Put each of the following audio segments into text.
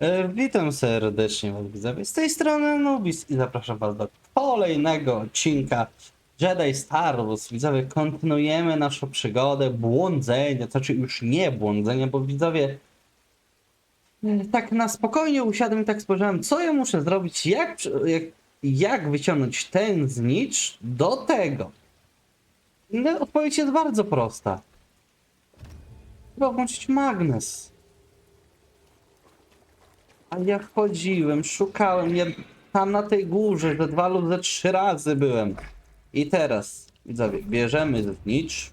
E, Witam serdecznie widzowie. Z tej strony Nubis i zapraszam was do kolejnego odcinka Jedi Star Wars. Widzowie, kontynuujemy naszą przygodę, błądzenie, to znaczy już nie błądzenie, bo widzowie e, tak na spokojnie usiadłem i tak spojrzałem, co ja muszę zrobić, jak, jak, jak wyciągnąć ten znicz do tego. No, odpowiedź jest bardzo prosta. Trzeba włączyć magnes. A ja chodziłem, szukałem, ja tam na tej górze ze dwa lub ze trzy razy byłem. I teraz, widzowie, bierzemy znicz,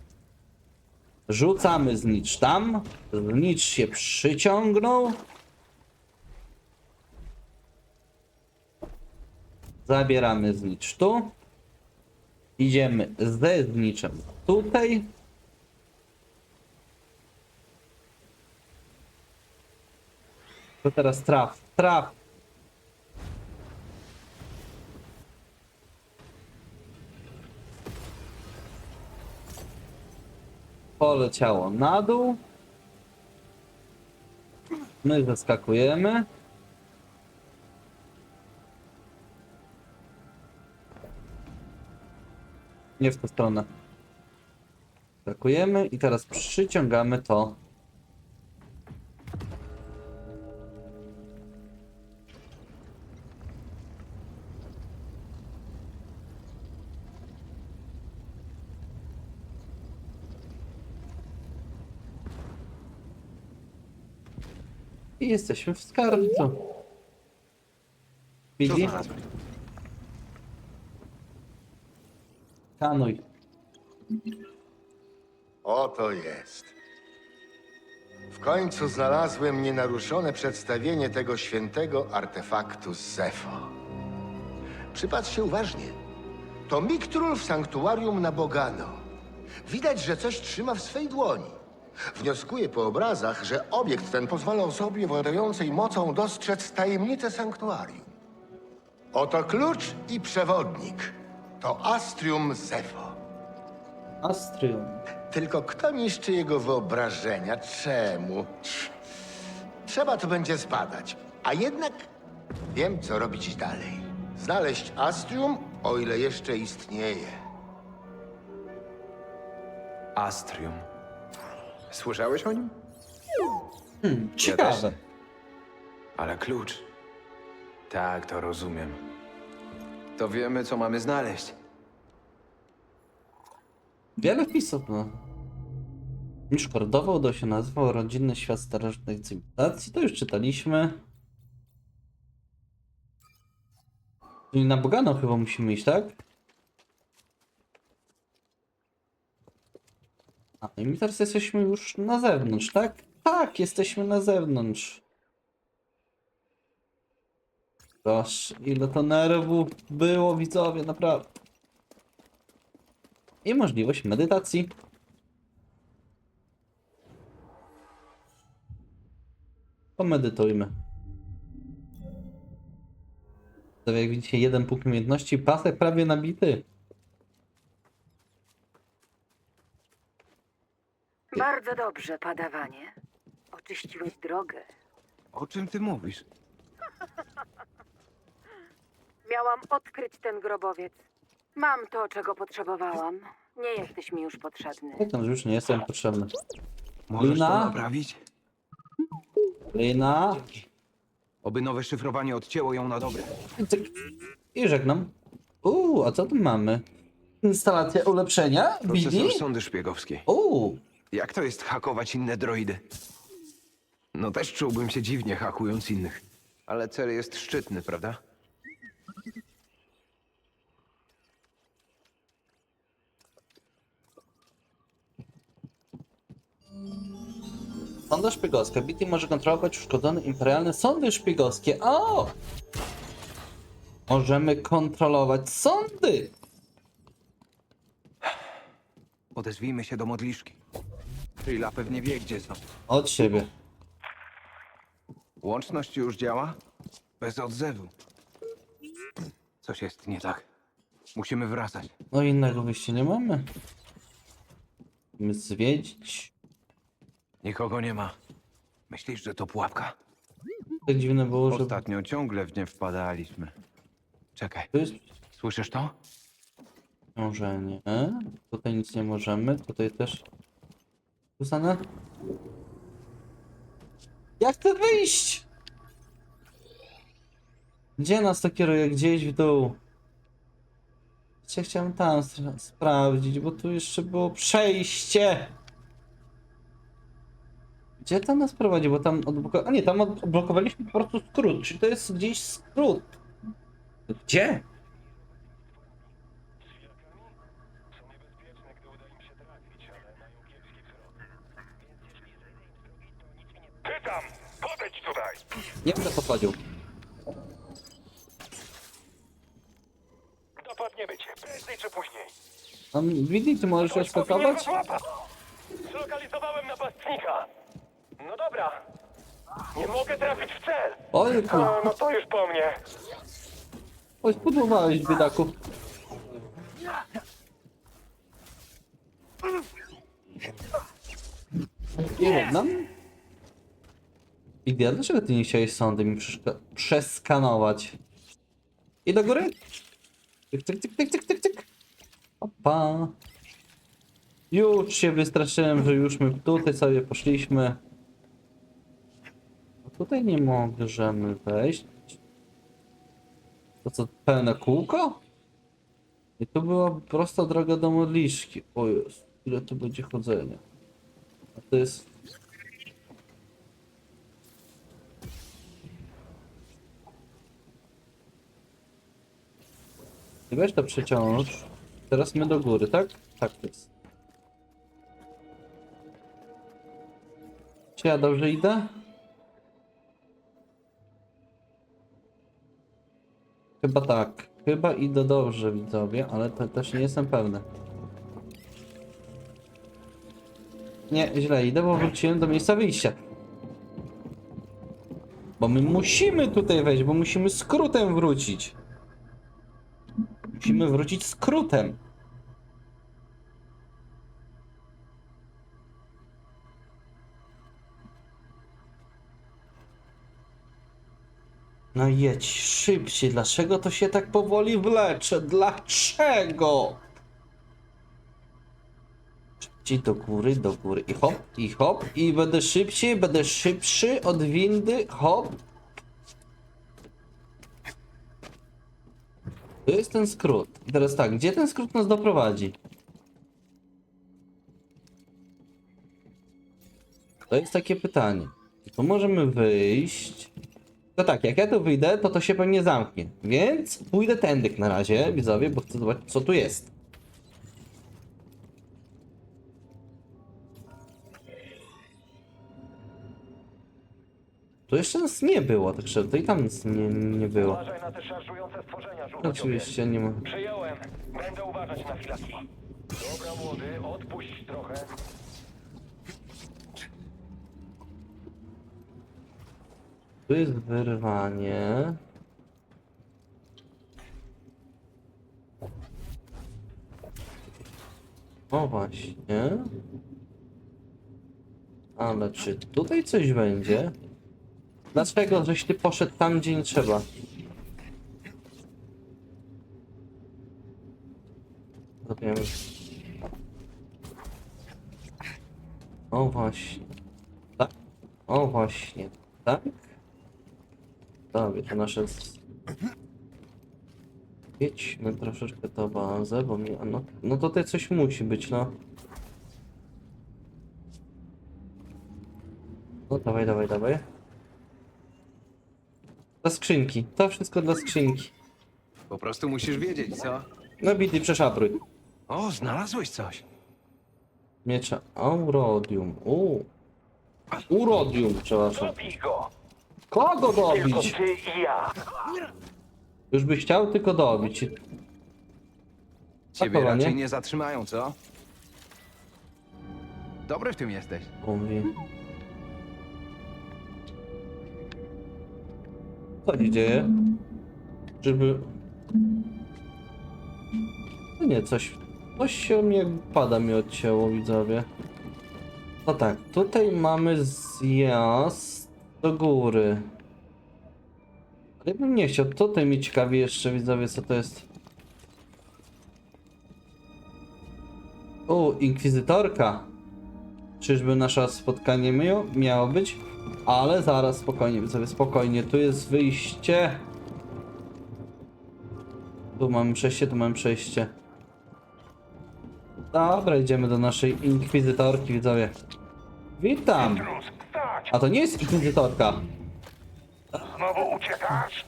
rzucamy znicz tam, znicz się przyciągnął. Zabieramy znicz tu. Idziemy ze zniczem tutaj. To teraz traf, traf. Poleciało na dół. My zaskakujemy. Nie w tę stronę. Skakujemy i teraz przyciągamy to I jesteśmy w skarbcu. Co Widzi? znalazłeś? Kanuj. Oto jest. W końcu znalazłem nienaruszone przedstawienie tego świętego artefaktu z Zefo. Przypatrz się uważnie. To Miktrul w sanktuarium na Bogano. Widać, że coś trzyma w swej dłoni. Wnioskuję po obrazach, że obiekt ten pozwala osobie władającej mocą dostrzec tajemnicę sanktuarium. Oto klucz i przewodnik. To Astrium Zefo. Astrium. Tylko kto niszczy jego wyobrażenia? Czemu? Trzeba to będzie zbadać. A jednak wiem, co robić dalej. Znaleźć Astrium, o ile jeszcze istnieje. Astrium. Słyszałeś o nim? Ciekawe. Ale klucz. Tak, to rozumiem. To wiemy, co mamy znaleźć. Wiele wpisów, no. Niż kordowo udał się nazwał Rodzinny Świat Starożytnych Cywilizacji. To już czytaliśmy. Czyli na Bogano chyba musimy iść, tak? A, i my teraz jesteśmy już na zewnątrz, tak? Tak, jesteśmy na zewnątrz. Gosh, ile to nerwów było, widzowie, naprawdę. I możliwość medytacji. Pomedytujmy. Tak jak widzicie, jeden punkt umiejętności, pasek prawie nabity. Bardzo dobrze, padawanie. Oczyściłeś drogę. O czym ty mówisz? Miałam odkryć ten grobowiec. Mam to, czego potrzebowałam. Nie jesteś mi już potrzebny. Jak tam, że już nie jestem potrzebny. Możesz Lina? to naprawić? Lina. Oby nowe szyfrowanie odcięło ją na dobre. Cyk. I żegnam. Uuu, a co tu mamy? Instalacja ulepszenia? Widzi? Procesor sondy szpiegowskiej. Uuu, Jak to jest hakować inne droidy? No też czułbym się dziwnie hakując innych. Ale cel jest szczytny, prawda? sonda szpiegowska. BT może kontrolować uszkodzone imperialne sądy szpiegowskie. O! Możemy kontrolować sądy! Odezwijmy się do modliszki. Trilla pewnie wie, gdzie są. Od siebie. Łączność już działa? Bez odzewu. Coś jest nie tak. Musimy wracać. No innego wyjścia nie mamy. Musimy zwiedzić. Nikogo nie ma. Myślisz, że to pułapka? Tak dziwne było, że... Ostatnio ciągle w nie wpadaliśmy. Czekaj, To jest słyszysz to? Może nie. Tutaj nic nie możemy. Tutaj też. Susanę? Jak chcę wyjść? Gdzie nas to kieruje? Gdzieś w dół. Cię chciałem tam spra- sprawdzić, bo tu jeszcze było przejście. Gdzie to nas prowadzi? Bo tam odblokowaliśmy. A nie, tam od- odblokowaliśmy po prostu skrót. Czyli to jest gdzieś skrót. Gdzie? Nie będę podchodził. Dopadniemy cię, prędzej czy później. Tam widzi, ty możesz Ktoś powinien złapać. Zlokalizowałem napastnika. No dobra. Nie mogę trafić w cel. Ojku, A, no to już po mnie. oj, spudłowałeś biedaku. Nie nam? Idia, dlaczego ty nie chciałeś sądy mi przeskanować? I do góry? Tyk, tyk, tyk, tyk, tyk, tyk, tyk. Opa. Już się wystraszyłem, że już my tutaj sobie poszliśmy. A tutaj nie możemy wejść. To co, pełne kółko? I tu była prosta droga do modliszki. O ile tu będzie chodzenia. A to jest... weź to przeciąż. Teraz my do góry, tak? Tak jest. Czy ja dobrze idę? Chyba tak. Chyba idę dobrze, widzowie, ale to też nie jestem pewny. Nie, źle idę, bo wróciłem do miejsca wyjścia. Bo my musimy tutaj wejść, bo musimy skrótem wrócić. Musimy wrócić skrótem. No jedź szybciej, dlaczego to się tak powoli wlecze? Dlaczego? Szybciej do góry, do góry i hop, i hop, i będę szybciej, będę szybszy od windy, hop. To jest ten skrót. I teraz tak, gdzie ten skrót nas doprowadzi? To jest takie pytanie. Tu możemy wyjść. To tak, jak ja tu wyjdę, to to się pewnie zamknie. Więc pójdę tędy na razie, widzowie, bo chcę zobaczyć, co tu jest. Tu jeszcze nas nie było, także to i tam nic nie, nie było. Uważaj na te szarżujące stworzenia. Oczywiście nie ma. Przyjąłem. Będę uważać na. Dobra, młody, odpuść trochę. Tu jest wyrwanie. O właśnie. Ale czy tutaj coś będzie? Dlaczego żeś ty poszedł tam, gdzie nie trzeba? Zrobimy. O właśnie. Tak? O właśnie. Tak? Dobra, to nasze... Jedźmy troszeczkę tą bazę, bo mi... No, no tutaj coś musi być, no. No dawaj, dawaj, dawaj. Dla skrzynki. To wszystko dla skrzynki. Po prostu musisz wiedzieć, co? No bity, przeszabruj. O, znalazłeś coś. Miecze Aurodium. U. Urodium, przepraszam. Go! Kogo Tylko dobić? ty i ja. Już by chciał tylko dobić. Ciebie Pakowanie. raczej nie zatrzymają, co? Dobry w tym jesteś. Mówi. Co się dzieje? Żeby... No nie, coś... Coś się jak pada mi odcięło, widzowie. No tak, tutaj mamy zjazd do góry. Ale bym nie chciał. Tutaj mi ciekawi jeszcze widzowie co to jest. O, inkwizytorka. Czyżby nasze spotkanie miało być? Ale zaraz spokojnie, widzowie, spokojnie. Tu jest wyjście. Tu mamy przejście, tu mamy przejście. Dobra, idziemy do naszej inkwizytorki, widzowie. Witam! Wstać! A to nie jest inkwizytorka. Znowu uciekasz?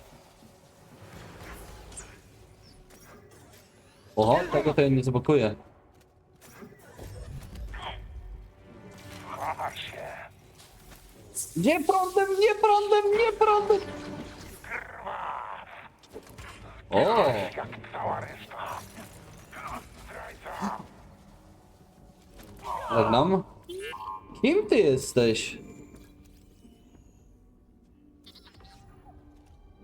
Oho, tego to ja nie zablokuję. Nie prądem, nie prądem, nie prądem! O! Jak cała reszta. Zdrajca. Żegnam. Kim ty jesteś?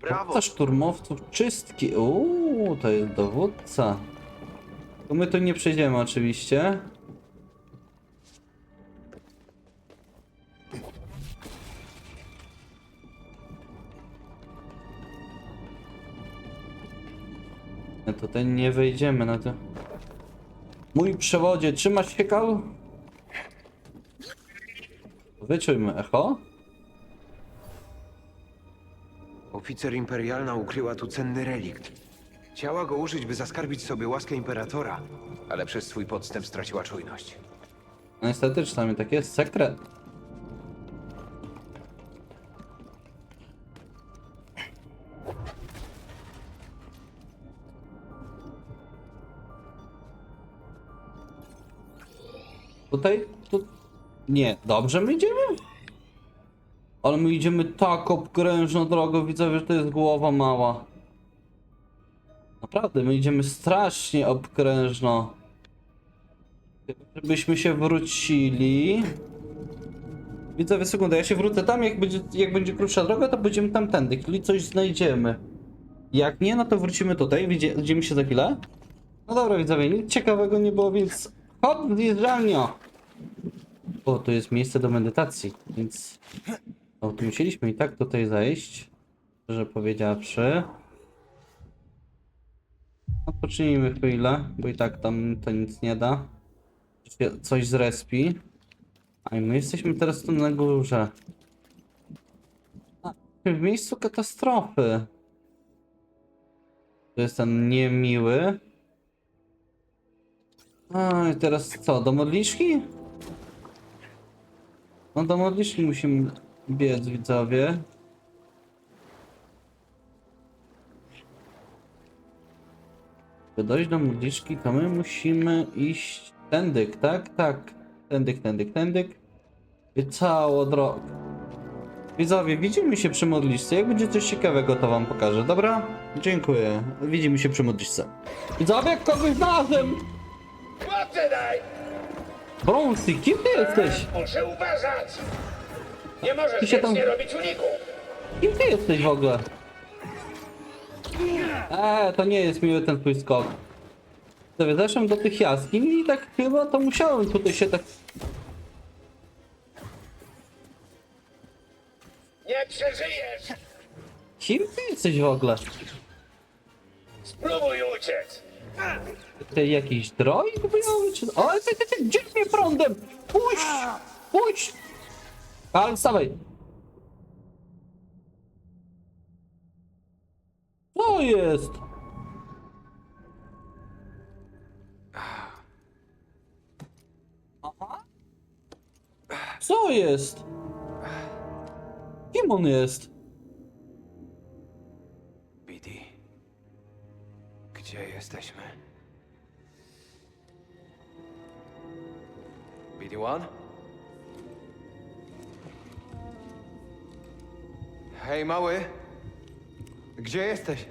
Brawo! Dowódca szturmowców czystki. Uuu, to jest dowódca. To my tu nie przejdziemy oczywiście. Tutaj nie wejdziemy na to. Mój przewodzie, trzymasz się kał? Wyczujmy echo. Oficer imperialna ukryła tu cenny relikt. Chciała go użyć, by zaskarbić sobie łaskę imperatora, ale przez swój podstęp straciła czujność. No niestety, czasami tak jest sekret. Tutaj? Tu... Nie, dobrze my idziemy? Ale my idziemy tak obkrężną drogą, widzę, że to jest głowa mała. Naprawdę, my idziemy strasznie obkrężno. Żebyśmy się wrócili. Widzowie, sekundę, ja się wrócę tam, jak będzie, jak będzie krótsza droga, to będziemy tamtędy, czyli coś znajdziemy. Jak nie, no to wrócimy tutaj, widzimy się za chwilę. No dobra, widzowie, nic ciekawego nie było, więc hop, zjeżdżalnia! O, tu jest miejsce do medytacji, więc... O, musieliśmy i tak tutaj zejść, szczerze powiedziawszy. Odpocznijmy chwilę, bo i tak tam to nic nie da coś zrespi. A my jesteśmy teraz tu na górze. A, w miejscu katastrofy. To jest ten niemiły. A i teraz co, do modliszki? No do modliszki musimy biec, widzowie. By dojść do modliszki, to my musimy iść tędyk, tak? Tak. Tędyk, tędyk, tędyk. I całą drogę. Widzowie, widzimy się przy modliszce. Jak będzie coś ciekawego, to wam pokażę, dobra? Dziękuję. Widzimy się przy modliszce. Widzowie, kogoś znalazłem! Poczynaj! Brązy, kim ty jesteś? Muszę uważać! Nie możesz Ty się tam- wiecznie robić uników! Kim ty jesteś w ogóle? Eee, to nie jest miły ten twój skok. Zeszłem do tych jaskiń i tak chyba to musiałem tutaj się tak... Nie przeżyjesz! Kim ty jesteś w ogóle? Spróbuj uciec! Ty jakiś droid wyjął, czy... O, ty, ty, ty, gdzie mnie prądem? Puść! Puść! Ale wstawaj! Co jest? Aha. Co jest? Kim on jest? BD. Gdzie jesteśmy? BD-1? Hej, mały! Gdzie jesteś?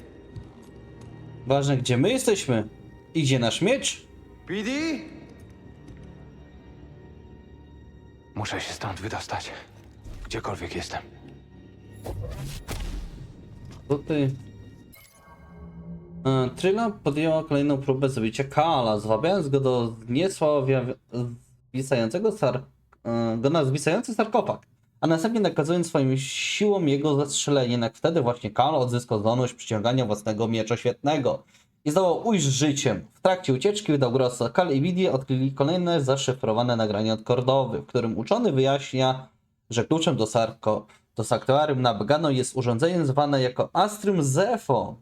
Ważne, gdzie my jesteśmy? Idzie nasz miecz? BD? Muszę się stąd wydostać. Gdziekolwiek jestem. Tutaj. E, Tryla podjęła kolejną próbę zabicia Kala, zwabiając go do niesławia zwisającego sar... e, go na zwisający sarkofag. a następnie nakazując swoim siłom jego zastrzelenie. Jednak wtedy właśnie Kal odzyskał zdolność przyciągania własnego miecza świetnego i zdołał ujść życiem. W trakcie ucieczki wydał głos Kal i Widie odkryli kolejne zaszyfrowane nagranie od Kordowy, w którym uczony wyjaśnia, że kluczem do, Sarko, do sanktuarium na Begano jest urządzenie zwane jako Astrium Zepho.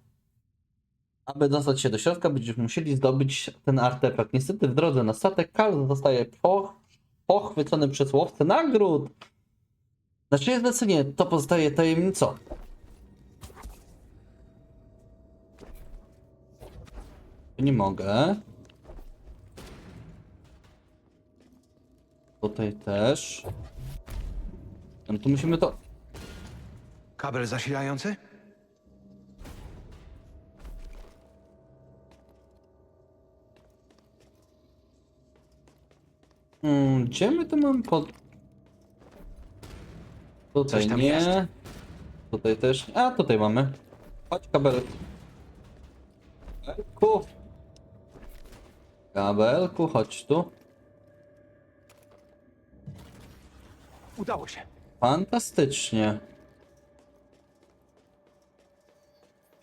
Aby dostać się do środka, będziemy musieli zdobyć ten artefakt. Niestety w drodze na statek Kal zostaje po, pochwycony przez łowcę nagród. Na czyje zlecenie to pozostaje tajemnicą. Nie mogę. Tutaj też. No tu musimy to. Kabel zasilający? Hmm, gdzie my to mamy pod. Tutaj Coś tam nie. jest. Tutaj też. A tutaj mamy. Chodź kabelek. Kabelku. Kabelku, chodź tu. Udało się. Fantastycznie.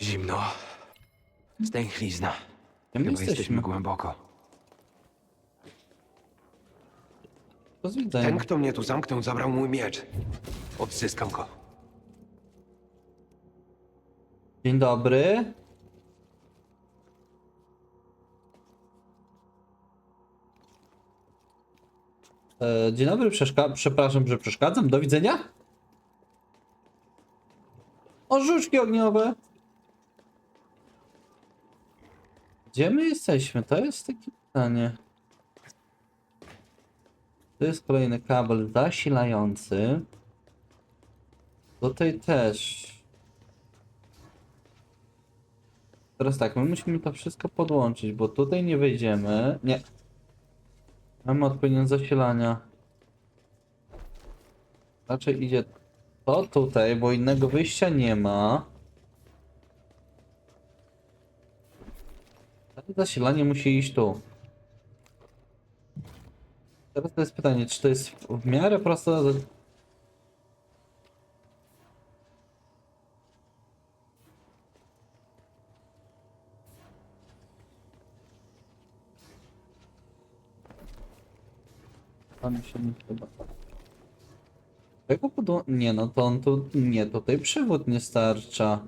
Zimno. Stęchlizna. Gdzie my Chyba jesteśmy jesteśmy? głęboko. Do widzenia. Ten, kto mnie tu zamknął, zabrał mój miecz. Odzyskam go. Dzień dobry. E, dzień dobry, przeszka- przepraszam, że przeszkadzam. Do widzenia. O, żuczki ogniowe. Gdzie my jesteśmy? To jest takie pytanie. To jest kolejny kabel zasilający. Tutaj też. Teraz tak, my musimy to wszystko podłączyć, bo tutaj nie wejdziemy. Nie. Mamy odpowiednią zasilania. Raczej idzie to tutaj, bo innego wyjścia nie ma. Zasilanie musi iść tu. Teraz to jest pytanie, czy to jest w miarę proste Tam się nie chyba. Tego podło... Nie no, to on tu... Nie, tutaj przewód nie starcza.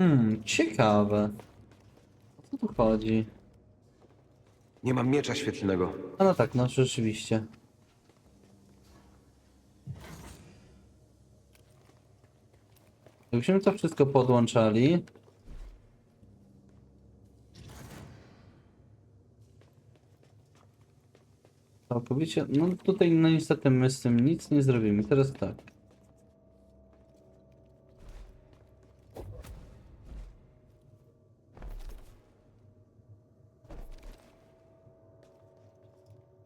Hmm, ciekawe. O co tu chodzi? Nie mam miecza świetlnego. A no tak, no rzeczywiście. Jakbyśmy to wszystko podłączali. Całkowicie, no tutaj no niestety my z tym nic nie zrobimy. Teraz tak.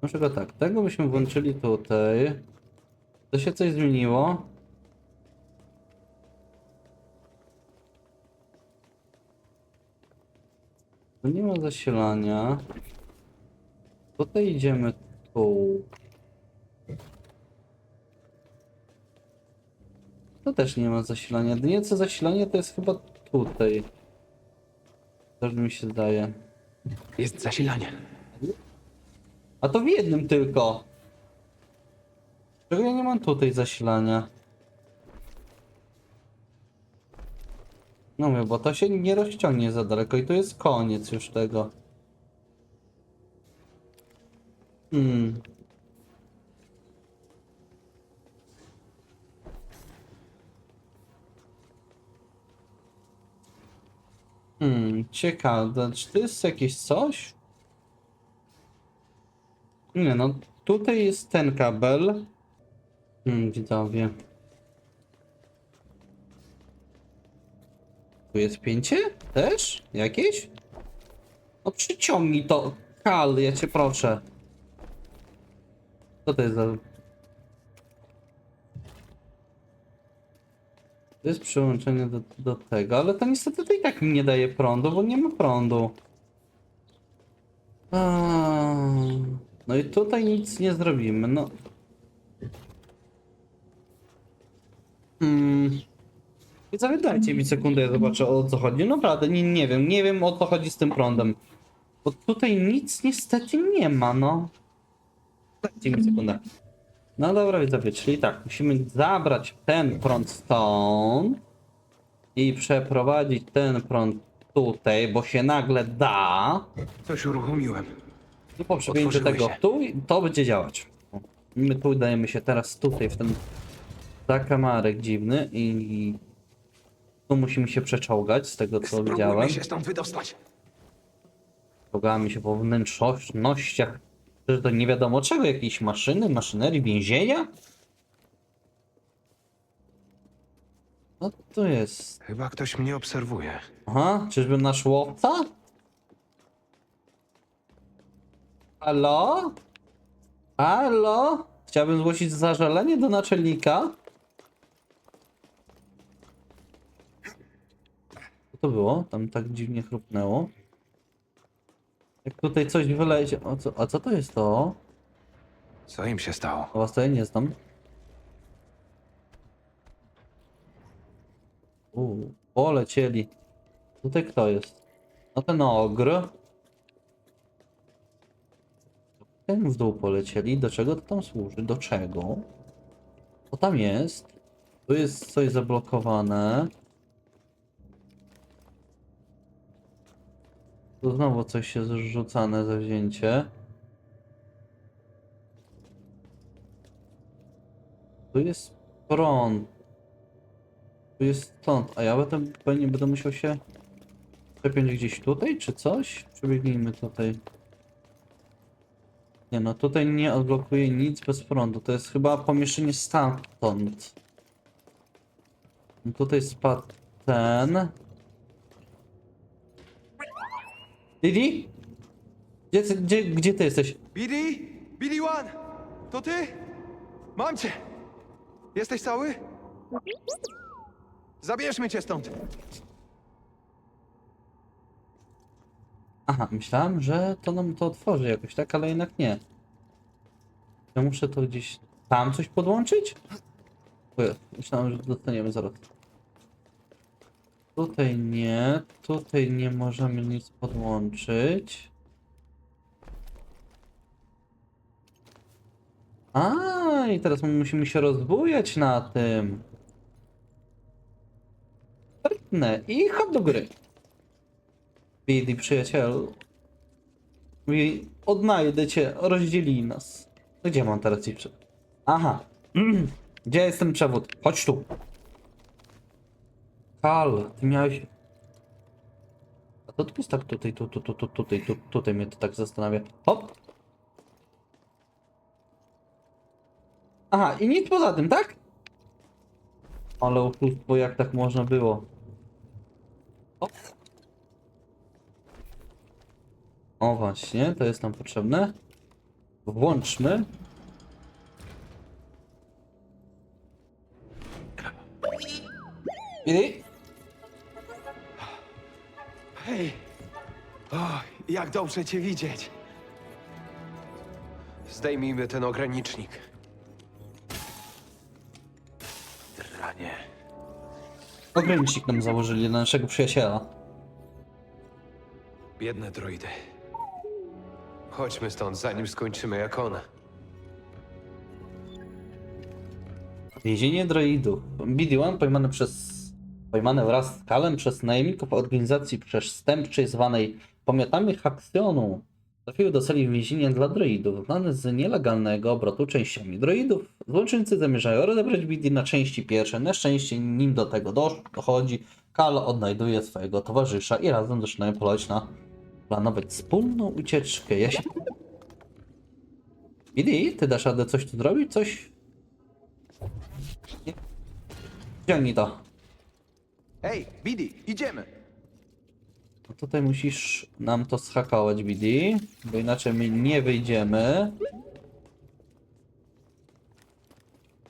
Na przykład tak, tego byśmy włączyli tutaj. To się coś zmieniło. Tu nie ma zasilania. Tutaj idziemy tu. To też nie ma zasilania. Jedynie co zasilanie to jest chyba tutaj. Tak mi się zdaje. Jest zasilanie. A to w jednym tylko. Czego ja nie mam tutaj zasilania? No mówię, bo to się nie rozciągnie za daleko i to jest koniec już tego. Hmm. Hmm, ciekawe, czy to jest jakieś coś? Nie no, tutaj jest ten kabel. Hmm, widzowie. Tu jest pięcie? Też? Jakieś? No przyciągnij to, Kal, ja cię proszę. Co to jest za... To jest przyłączenie do, do tego, ale to niestety to i tak mi nie daje prądu, bo nie ma prądu. A, No i tutaj nic nie zrobimy, no. Hmm. I dajcie mi sekundę, ja zobaczę o co chodzi. No Naprawdę, nie, nie wiem, nie wiem o co chodzi z tym prądem. Bo tutaj nic niestety nie ma, no. Dajcie mi sekundę. No dobra, widzowie, czyli tak, musimy zabrać ten prąd stąd i przeprowadzić ten prąd tutaj, bo się nagle da. Coś uruchomiłem. I po przewinięciu Otworzyły tego się. tu, i to będzie działać. My tu dajemy się teraz tutaj w ten zakamarek dziwny i tu musimy się przeczołgać z tego co widziałem. Spróbujmy się stąd wydostać. Czołgamy się po wnętrznościach. Że to nie wiadomo czego, jakiejś maszyny, maszynerii, więzienia? No to jest. Chyba ktoś mnie obserwuje. Aha, czyżby nasz łowca? Halo? Halo? Chciałbym zgłosić zażalenie do naczelnika. Co to było? Tam tak dziwnie chrupnęło. Jak tutaj coś wylecie. O, co, a co to jest to? Co im się stało? O was to ja nie znam. Uuu, polecieli. Tutaj kto jest? No ten ogr. Ten w dół polecieli. Do czego to tam służy? Do czego? Co tam jest? Tu jest coś zablokowane. Tu znowu coś jest zrzucane za wzięcie. Tu jest prąd. Tu jest stąd, a ja będę, pewnie będę musiał się przepiąć gdzieś tutaj, czy coś? Przebiegnijmy tutaj. Nie no, tutaj nie odblokuje nic bez prądu. To jest chyba pomieszczenie stamtąd. No Tutaj spadł ten. Didi? Gdzie, ty- gdzie, gdzie ty jesteś? Billy One! To ty? Mam cię! Jesteś cały? Zabierzmy cię stąd! Aha, myślałem, że to nam to otworzy jakoś, tak? Ale jednak nie. Ja muszę to gdzieś tam coś podłączyć? Ojej, Myślałem, że dostaniemy zaraz. Tutaj nie, tutaj nie możemy nic podłączyć. A, i teraz musimy się rozbujać na tym. Sprytne. I hop do gry. Billy, przyjacielu. Mówi, odnajdę cię, rozdzieli nas. Gdzie mam teraz ci przewód? Aha. Gdzie jest ten przewód? Chodź tu. Kal, ty miałeś... A to jest tak tutaj, tu, tu, tu, tu, tutaj, tu, tutaj mnie to tak zastanawia. Hop. Aha, i nic poza tym, tak? Ale oszustwo, jak tak można było? Hop. O właśnie, to jest nam potrzebne. Włączmy. Billy? Hej! O, jak dobrze cię widzieć! Zdejmijmy ten ogranicznik. Dranie. Ogranicznik nam założyli na naszego przyjaciela. Biedne droidy. Chodźmy stąd, zanim skończymy jak ona. Więzienie droidów. BD-1 pojmane przez... Pojmane wraz z Kalem przez najemników organizacji przestępczej zwanej Pomiotami Haksionu trafiły do celi więzienia dla droidów, znane z nielegalnego obrotu częściami droidów. Złoczyńcy zamierzają rozebrać BD na części pierwsze. Na szczęście nim do tego dochodzi, Kal odnajduje swojego towarzysza i razem zaczynają polować na planować wspólną ucieczkę. Ja się... BD, ty dasz radę coś tu zrobić? Coś... Ciągnij to. Hej, Bidi, idziemy! No tutaj musisz nam to schakować, BD, bo inaczej my nie wyjdziemy.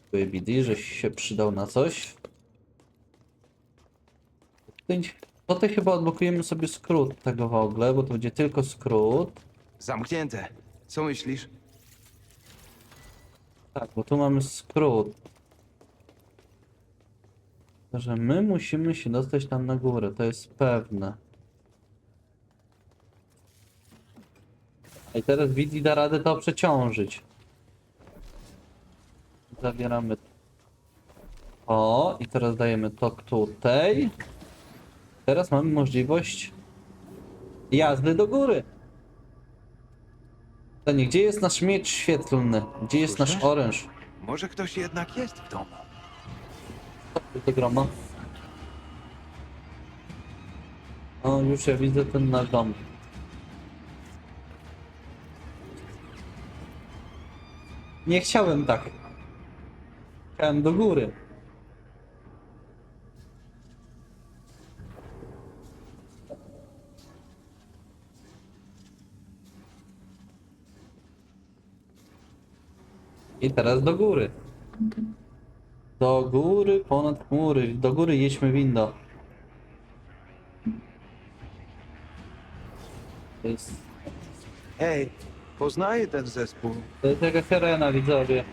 Dziękuję, BD, żeś się przydał na coś. Tutaj, tutaj chyba odblokujemy sobie skrót tego w ogóle, bo to będzie tylko skrót. Zamknięte. Co myślisz? Tak, bo tu mamy skrót. Że my musimy się dostać tam na górę, to jest pewne. I teraz Widi da radę to przeciążyć. Zabieramy to i teraz dajemy to tutaj. Teraz mamy możliwość jazdy do góry. Pytanie, gdzie jest nasz miecz świetlny? Gdzie jest nasz Słyszysz? oręż? Może ktoś jednak jest w domu. do groma. O, już ja widzę ten nasz dom. Nie chciałem tak. Chciałem do góry. I teraz do góry. Do góry, ponad chmury. Do góry jedźmy windo. To jest, Hej, poznaję ten zespół. to jest jakaś arena, widzowie.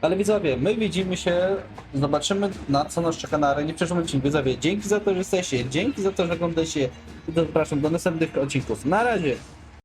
Ale widzowie, my widzimy się, zobaczymy na co nas czeka na arenie w przyszłym odcinku. Widzowie, dzięki za to, że jesteście, dzięki za to, że oglądacie i zapraszam do następnych odcinków. Na razie!